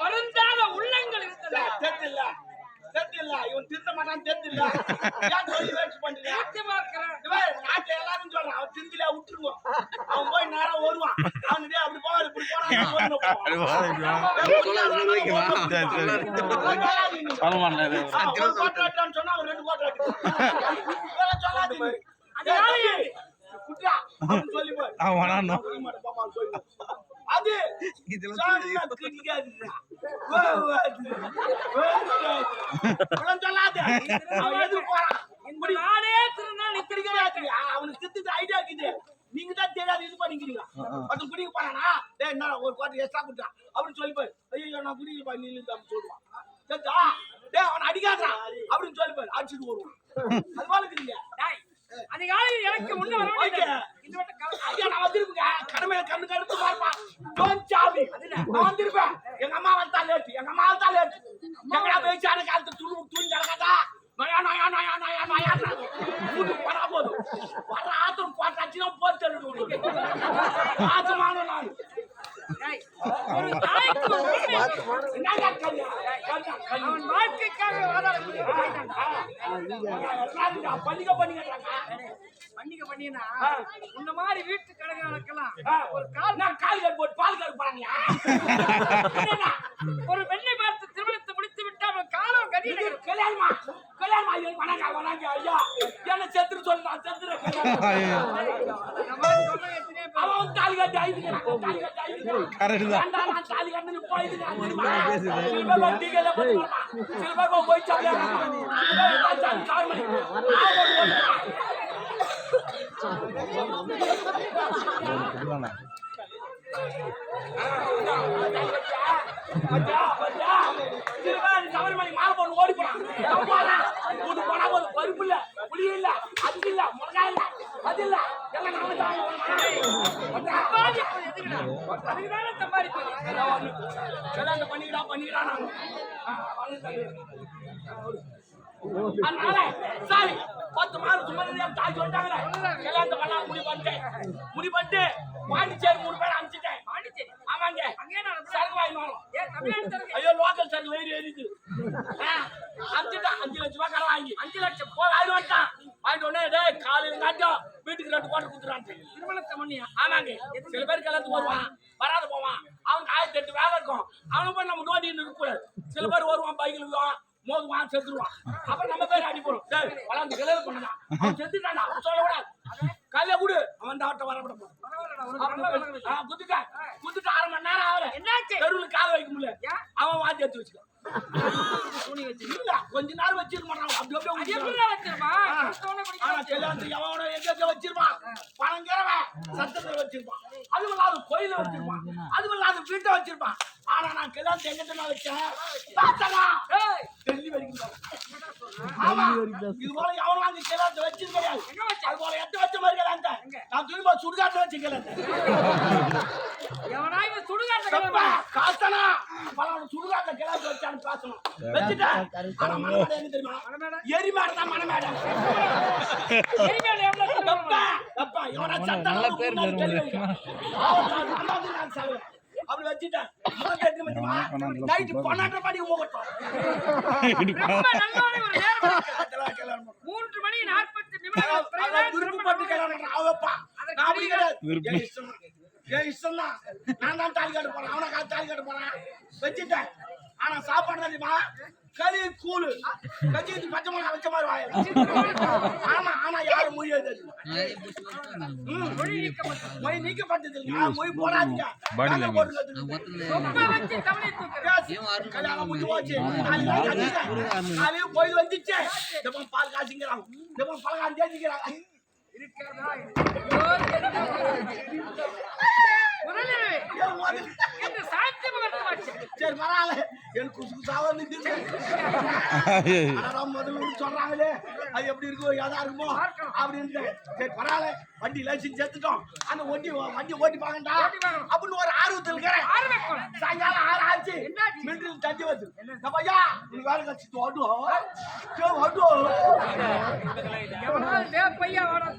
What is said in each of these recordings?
வருந்தாத உள்ளங்கள் இருந்தது தெரியல. தெரிஞ்சில்ல. இவன் திருந்த மாட்டான் தெரியல. சொல்லாத. அவன் எதுக்கு போறான்? இந்த நாடே திருநாள் இத்தனைக்கு ராத்திரி, ஆ, அவனுக்கு திட்டுது ஐடியா இருக்குது நீங்க தான் பண்ணிக்கிறீங்க ஒருத்தன் குடிக்க போறானா? டேய் என்ன ஒரு கோட்டை எக்ஸ்ட்ரா கொடுத்தா அப்படின்னு சொல்லி போய் ஐயோ நான் குடிக்க போய் நீ அப்படின்னு சொல்லுவான். சரிதா டேய் அவன் அடிக்காதா அப்படின்னு சொல்லி போய் அடிச்சுட்டு வருவான். அது போல இருக்குதுங்க டேய், அதிகாலையில் எனக்கு முன்ன வர. இந்த வட்டம் கலந்து ஐயா நான் வந்திருப்பேங்க. கடமையில கண்ணு கடுத்து பார்ப்பான் டோன் சாமி நான் வந்திருப்பேன். எங்க அம்மா வந்தா லேட்டு எங்க அம்மா வந்தா லேட்டு எங்கடா காலத்து துணி துணி நடக்காதா நயா நயா நயா நயா நயா வீட்டுக்கு போனா போதும் வர ஆத்திரம் போட்டாச்சுன்னா போட்டு எழுதுவோம் ஆத்தமான நான் டேய், ஒரு தாய்க்கு ஒரு கல்யா அவன் வாழ்க்கைக்காக வாதாடக்கூடிய ஒரு தாய்தான். பண்ணிக்க பண்டிகை பண்ணினா இந்த மாதிரி வீட்டு கடைகளுக்கெல்லாம் ஒரு கால் நான் கால் கட்டு போட்டு பால் கட்டு போறாங்க ஒரு வெள்ளை பார்த்து திருமணத்தை முடித்து விட்டு அவன் காலம் கடின கல்யாணமா கல்யாணமா ஐயோ வணங்க வணங்க ஐயா என்ன செத்துரு சொல்லு நான் செத்துரு தாலி கட்டி ஐதுக்கிறான் தாலி கட்டி ஐதுக்கிறான் கரெக்ட் தான் நான் தாலி போய் பொண்ணு. பச்சா, பச்சா. சில பேர் சபரிமலை மாலை போட்டு ஓடி போறான். அவன் போறான். கூட்டு போனா போதும். பருப்பு இல்ல, புளி இல்ல, அரிசி இல்ல, மிளகாய் இல்ல, அது இல்ல. எல்லாம் நாம தான் பச்சா. அதுக்குதானே சம்பாதிப்பது கல்யாணம் பண்ணிக்கிறா பண்ணிக்கிறா நான் அதனால சாரி பத்து மாதம் சும்மா தாய் சொல்லிட்டாங்களே கல்யாணத்தை பண்ணா முடிவு பண்ணிட்டேன் முடிவு பண்ணிட்டு பாண்டிச்சேரி மூணு பேர் அனுப்பிச்சிட்டேன் பாண்டிச்சேரி ஆமாங்க அங்கே நான் சரக்கு வாங்கி வரோம் ஏன் தமிழ்நாடு ஐயோ லோக்கல் சரக்கு வெயிட் எரியுது அஞ்சுட்டான் அஞ்சு லட்சம் ரூபாய் கடன் வாங்கி. அஞ்சு லட்சம். வாங்கி வந்துட்டான் வாங்கிட்டு உடனே காலையில் காட்டும் வீட்டுக்கு ரெண்டு கோட்டை கொடுத்துறான் திருமணத்தை பண்ணியா ஆமாங்க. சில பேர் கல்யாணத்துக்கு வருவான். வராத போவான். அவனுக்கு ஆயிரத்தி எட்டு வேலை இருக்கும். அவனை போய் நம்ம நோண்டின்னு இருக்கக்கூடாது. சில பேர் வருவான் பைக்கில் விழுவான் மோதுவான் செத்துருவான். அப்புறம் நம்ம பேர் அடி போடும் டேய் வளர்ந்து கல்யாணம் பண்ணுறான் அவன் சொல்லக்கூடாது. கையில கொடு. அவன் இந்த ஆட்டை வரப்பட போறான். குத்துட்டா குத்துட்டு அரை மணி நேரம் ஆகல. என்னாச்சு? தெருவில் கால வைக்க முடியல? அவன் வாத்தி எடுத்து வச்சுக்க கொஞ்ச நேரம் வச்சிருக்க மாட்டான் அப்படி அப்படியே கல்யாணத்துக்கு எவனோ எங்க வச்சிருப்பான் பணங்கிறவன் சத்தத்துல வச்சிருப்பான் அது இல்லாத கோயில வச்சிருப்பான் அது இல்லாத வீட்டை வச்சிருப்பான் ஆனா நான் கல்யாணத்தை எங்கிட்ட வச்சேன். பார்த்தனா? ஏய், டெல்லி வரைக்கும் தான். ஆமா. இது போல எவனும் அங்க கல்யாணத்தை வச்சது கிடையாது எங்க வச்ச? அது போல எத்த வச்ச மாதிரி கல்யாணத்தை. நான் துணிமா சுடுகாட்டு வச்சு கல்யாணத்தை எவனா இவன் சுடுகாட்டை தப்பா, கிளம்புறான். காசனா? பலான சுடுகாட்டுல கல்யாணத்தை வச்சான்னு பேசணும் வச்சுட்டேன் ஆனா மனமேடை என்ன தெரியுமா? எரிமேடை தான் மனமேடை எரிமேல எவ்வளவு அப்பா, திருமணம்? அப்பா, இவனை சத்தம் நல்ல பேர் நான் சாகுறேன். அப்படி வச்சுட்டேன். நைட்டு பன்னெண்டரை மணிக்கு போகட்டும். ரொம்ப நல்லவனே ஒரு நேரம் இருக்கு. அதெல்லாம் கல்யாணம் பண்ணு. மூன்று மணி நாற்பத்தி திருமணம் கல்யாணம் பண்றான். அவன் அப்பா. நான் அப்படி கிடையாது. என் இஷ்டம் தான். நான் தான் தாலி கட்ட போறேன். அவனை கா- தாலி கட்ட போறேன். வச்சுட்டேன். ஆனா சாப்பாடு தான் தெரியுமா? களி கூழு கஞ்சி ஊத்தி பச்சை மிளகா வச்ச மாதிரி வாயில. ஆமா ஆனா யாரும் மொழி நீக்கப்பட்டது. மொய் நீக்கப்பட்டது. மொய் போடாதீங்க. கல்யாணம் முடிஞ்சு போச்சு. கோயில் வந்துச்சு. இந்த பால். இருக்கிறதா? சரி பரவாயில்ல எனக்கு குசு ஆனா முதல்ல சொல்றாங்களே. அது எப்படி இருக்கும் ஏதா இருக்குமோ. அப்படின்னு சரி பரவாயில்ல. வண்டி லைசன்ஸ் எடுத்துட்டோம் அந்த வண்டி வண்டி ஓட்டி பாக்கண்டா அப்படின்னு ஒரு ஆர்வத்தில் இருக்கிறேன். சாயங்காலம் ஆறு ஆச்சு? மிலிட்டரி தட்டி வந்து ஐயா நீ வேலை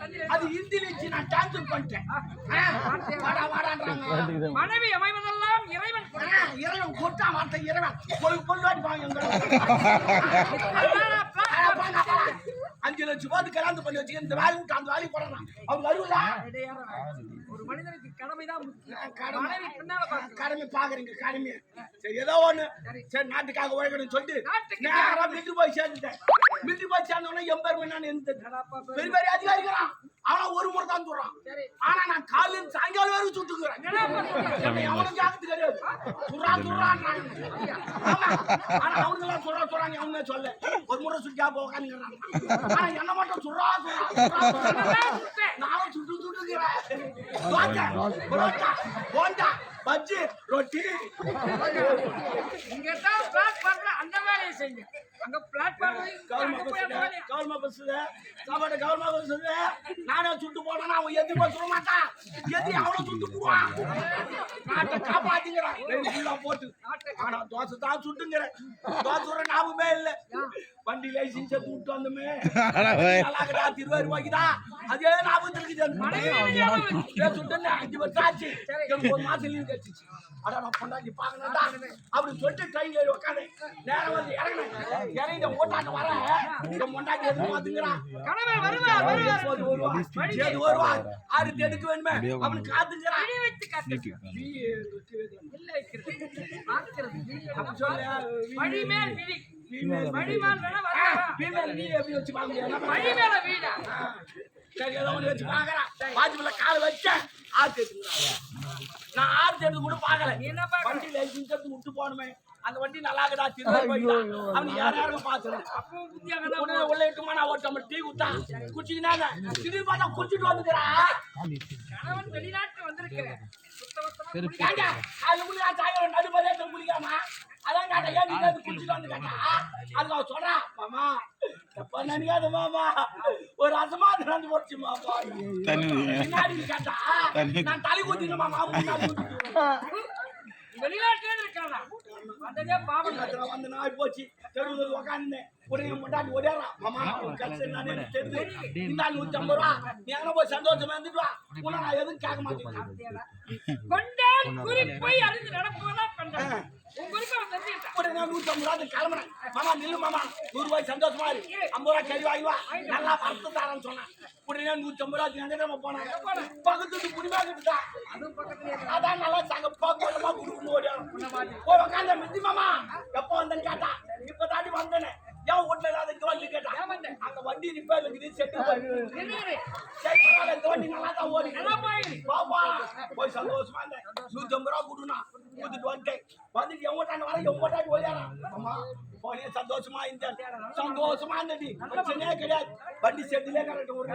தண்ணி அது வச்சு நான் டிரான்ஸ்ஃபர் பண்ணிட்டேன். வாடா வாடான்றாங்க. மனைவி அமைவதெல்லாம் இறைவன் இறைவன் கொடுத்தா வார்த்தை இறைவன். அதானா பிளான் அஞ்சு லட்சம் ரூபாய் கல்யாணம் பண்ணி வச்சு இந்த விட்டு அந்த வேலைக்கு போடுறான் அவங்க யாரா? ஒரு மனிதனுக்கு கடமை. கடமை பாக்குறீங்க கடமை. சரி ஏதோ ஒண்ணு. சரி நாட்டுக்காக உழைக்கணும்னு சொல்லிட்டு நாட்டுக்கு நேரா மிலிட்டரி போய் சேர்ந்துட்டேன். மிலிட்டரி போய் சேர்ந்தோடனே எம்பெருமை நான் பெரிய பெரிய அதிகாரிக்கிறான் ஆனா ஒரு முறை தான் சொல்றான். ஆனா நான் காலையில சாயங்காலம் வரைக்கும் சுட்டுக்கிறேன் சொல்ற? எவனும் கேட்கறது கிடையாது சுறான்றாங்க ஆமா. ஆனா அவங்க எல்லாம் சுறா சுறான்னு அவனே சொல்ல. ஒரு முறை சுட்டியா போக உட்காந்துக்கிறாங்க ஆனா என்ன மட்டும் என்னதான் சுட்ட? நானும் சுட்டு சுட்டுக்கிறேன் போண்டா. பஜ்ஜி ரொட்டி. இங்க தான் பிளாட்ஃபார்ம்ல அந்த வேலையை செய்யுங்க. அங்க platform government bus government bus சாப்பாடு கவர்மெண்ட் பஸ் நானே சுட்டு போனா அவன் எது பஸ் சொல்ல மாட்டான். எது அவனை சுட்டு போடுவான் நாட்டை காப்பாத்திக்கிறான். ஃபுல்லா போட்டு. ஆனா தோசை தான் சுட்டுங்கிறேன். தோசை சுடுற ஞாபகமே இல்ல. வண்டி லைசன்ஸ் எடுத்து விட்டு வந்தோமே. நல்லாக்குதா திருவாரூர் ரூபாய்க்குதா அதே ஏன் சுட்டுன்னு அஞ்சு வருஷம் ஆச்சு. எனக்கு ஒரு மாசம் லீவ் அட நான் பொண்டாட்டி பார்க்கணும்டா. அப்படி சொல்லிட்டு ட்ரெயின் ஏறி உட்காந்து நேரம் வந்து இறங்கினேன். இறங்கி ஓட்டாட்ட வர. இந்த பொண்டாட்டி எதுவும் பார்த்துங்கிறான் கணவர் வருவார் வருவார்? ஏது வருவான்? ஆறு எடுக்க வேணுமே. அவனுக்கு காத்துங்கிறான் அடி வைத்து காட்டு இல்ல. வைக்கிறது அப்படி சொல்லு. வழி மேல் விழி வழி மேல் வேணா வரலாம். வீட்டுல நீ எப்படி வச்சு வாங்க முடியாது வழி மேல வீடா? சரி ஏதோ ஒண்ணு வச்சு பாக்குறான் வாட்சிப்புல கால் வச்சேன். ஆறு எடுத்துக்கிறான் நான் ஆறு எடுத்து கூட பாக்கல நீ என்ன? வண்டி லைசன்ஸ் எடுத்து விட்டு போகணுமே. அந்த வண்டி நல்லா இருக்குதா திருவாரூர் அவன் யார் யாரும் பாத்துறேன் அப்போ புத்தியாக உடனே உள்ள நான் ஒரு டம்ளர் டீ குத்தா. குடிச்சிக்கினா திடீர்னு பார்த்தா குடிச்சிட்டு வந்துக்கிறா. கணவன் வெளிநாட்டு வந்திருக்கிறேன் சுத்தபத்தமா குடிக்க- ஏங்க அது குளிக்கா சாயங்காலம் நடுப்பதே குளிக்காமா. அதான் கேட்டா ஏன் நீங்க வந்து குடிச்சிட்டு வந்து கேட்டா அதுக்கு அவன் சொல்றான் மாமா எப்ப நினைக்காத மாமா ஒரு அசமாத நடந்து போச்சு மாமா பின்னாடி கேட்டா நான் தலை ஊத்திட்டு மாமா முன்னாடி ஊத்திட்டு. வெளிநாட்டுல இருக்கானா வந்ததே பாவம் அதுல வந்து நாய் போச்சு தெருவில் உட்காந்துனேன் உடனே பொண்டாட்டி ஓடியாரா மாமா தெரியுது இந்த நூத்தி ஐம்பது ரூபா நீ அங்க போய் சந்தோஷமா இருந்துட்டு வா உன்னை நான் எதுவும் கேட்க மாட்டேன் கொண்டான் குறிப்பை அறிந்து நடப்பதா கண்டான் உன் குறிப்பை அவன் தெரிஞ்சுக்கிட்டான் ரூபா கிளம்புறேன் மாமா நில்லு மாமா. நூறு ரூபாய் சந்தோஷமா இரு. ஐம்பது ரூபாய் கறி வாங்கி வா. நல்லா பத்து தரேன்னு சொன்னேன். உடனே நூத்தி ஐம்பது ரூபாய் எங்க நம்ம போனேன் பக்கத்து குடிமா கிட்டா அதான் நல்லா சங்க பக்கமா கொடுக்கணும் ஓடியாரும் போய் உட்காந்த மித்தி மாமா. எப்போ வந்தேன்னு கேட்டா இப்ப தாண்டி வந்தேனே ஏன் வீட்டுல கேட்டா அந்த வண்டி ரிப்பேர் இருக்குது செட்டு சரி பரவாயில்ல நல்லா தான் ஓடி நல்லா போய் சந்தோஷமா இருந்தேன். ரூபா கொடுனா கொடுத்துட்டு வந்துட்டேன். வந்துட்டு எவ்வளோ வர எவ்வளோ ஓடியாரா அம்மா போனே சந்தோஷமா இருந்தேன் சந்தோஷமா பிரச்சனையே கிடையாது வண்டி செட்டிலே கரெக்ட் ஒரு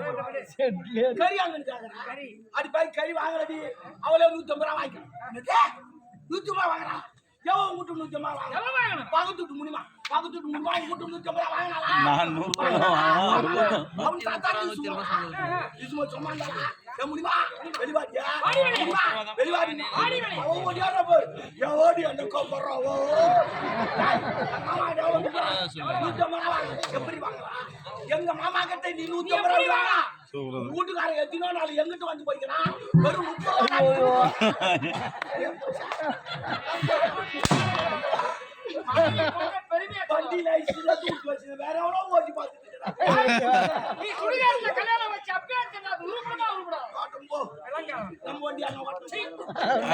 கறி வாங்கிட்டு கறி. அது போய் கறி வாங்குறடி அவளே நூத்தி ஐம்பது ரூபா வாங்கிக்கிறேன் நூத்தி ஐம்பது வாங்குறா எவன் வீட்டு வாங்க எவ்வளவு வாங்கணும் பக்கத்து முடியுமா பக்கத்து முடியுமா வீட்டு ஐம்பது ரூபா ரூபா வாங்கினா அவன் தாத்தா சும்மா சும்மா முடியுமா வெளிவாடியா முடியுமா வெளிவாடி நூத்தி ஐம்பது ரூபா வாங்க. எப்படி வாங்கலாம் எங்க மாமா கிட்ட நீ நூத்தி ஐம்பது ரூபா வாங்க வீட்டுக்காரன் எத்தனோ நாள் எங்கிட்ட வந்து போய்க்கிறான் வெறும் முப்பது ரூபா பெருமையா வண்டி லைசன்ஸ் தூக்கி வச்சு வேற எவ்வளோ ஓட்டி பார்த்துட்டு நீ சுடுகாட்டுல கல்யாணம் வச்சு அப்படியே சொன்னாது உருப்படா உருப்படா காட்டும் போ நம்ம வண்டி அண்ணன் ஓட்டும் ஏதோ கேட்டீங்க சொல்லிவிட்டேன் நீங்க தள்ளு yes of course tell me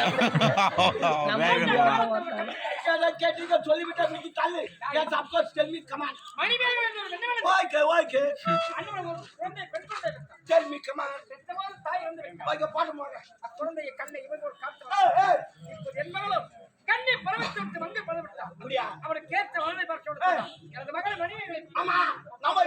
on. Manimekalai என்ன வேணும் okay okay அண்ணன் ஒரு குழந்தை பெண் குழந்தை பெற்றான். tell me come on. பெற்றவாறு தாய் வந்து okay பாட்டு போங்க அக்குழந்தையை கண்ணை இவன் ஒரு காட்டு என்பவளும் கண்ணை பரவத்து விட்டு மங்கை பரவ விட்டான் அப்படியா? அவனுக்கு ஏற்ற வாழ்வை பார்க்க விட்டான் எனது மகள் மணிமேகலை ஆமா நம்ம